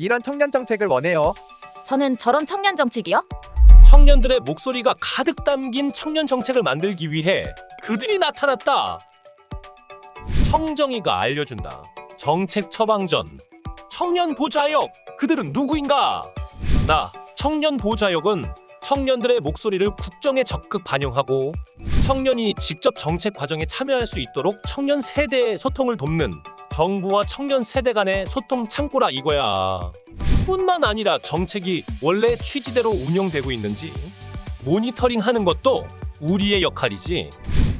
이런 청년 정책을 원해요. 저는 저런 청년 정책이요? 청년들의 목소리가 가득 담긴 청년 정책을 만들기 위해 그들이 나타났다. 청정이가 알려준다. 정책 처방전. 청년 보좌역. 그들은 누구인가? 나 청년 보좌역은 청년들의 목소리를 국정에 적극 반영하고 청년이 직접 정책 과정에 참여할 수 있도록 청년 세대의 소통을 돕는 정부와 청년 세대 간의 소통 창구라 이거야. 뿐만 아니라 정책이 원래 취지대로 운영되고 있는지 모니터링 하는 것도 우리의 역할이지.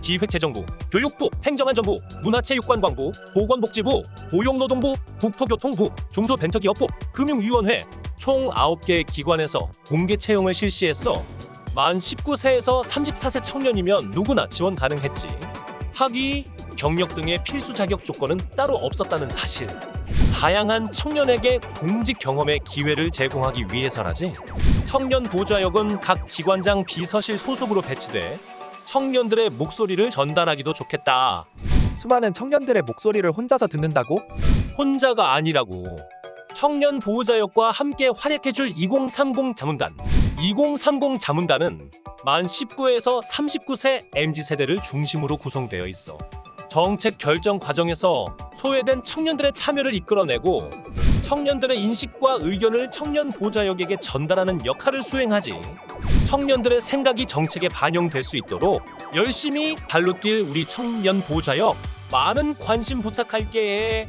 기획재정부, 교육부, 행정안전부, 문화체육관광부, 보건복지부, 고용노동부, 국토교통부, 중소벤처기업부, 금융위원회 총 9개 기관에서 공개 채용을 실시했어. 만 19세에서 34세 청년이면 누구나 지원 가능했지. 학위, 경력 등의 필수 자격 조건은 따로 없었다는 사실. 다양한 청년에게 공직 경험의 기회를 제공하기 위해서라지. 청년 보좌역은 각 기관장 비서실 소속으로 배치돼 청년들의 목소리를 전달하기도 좋겠다. 수많은 청년들의 목소리를 혼자서 듣는다고? 혼자가 아니라고. 청년 보호자역과 함께 활약해줄 2030 자문단. 2030 자문단은 만 19에서 39세 MZ 세대를 중심으로 구성되어 있어. 정책 결정 과정에서 소외된 청년들의 참여를 이끌어내고 청년들의 인식과 의견을 청년 보좌역에게 전달하는 역할을 수행하지. 청년들의 생각이 정책에 반영될 수 있도록 열심히 발로 뛸 우리 청년 보좌역 많은 관심 부탁할게.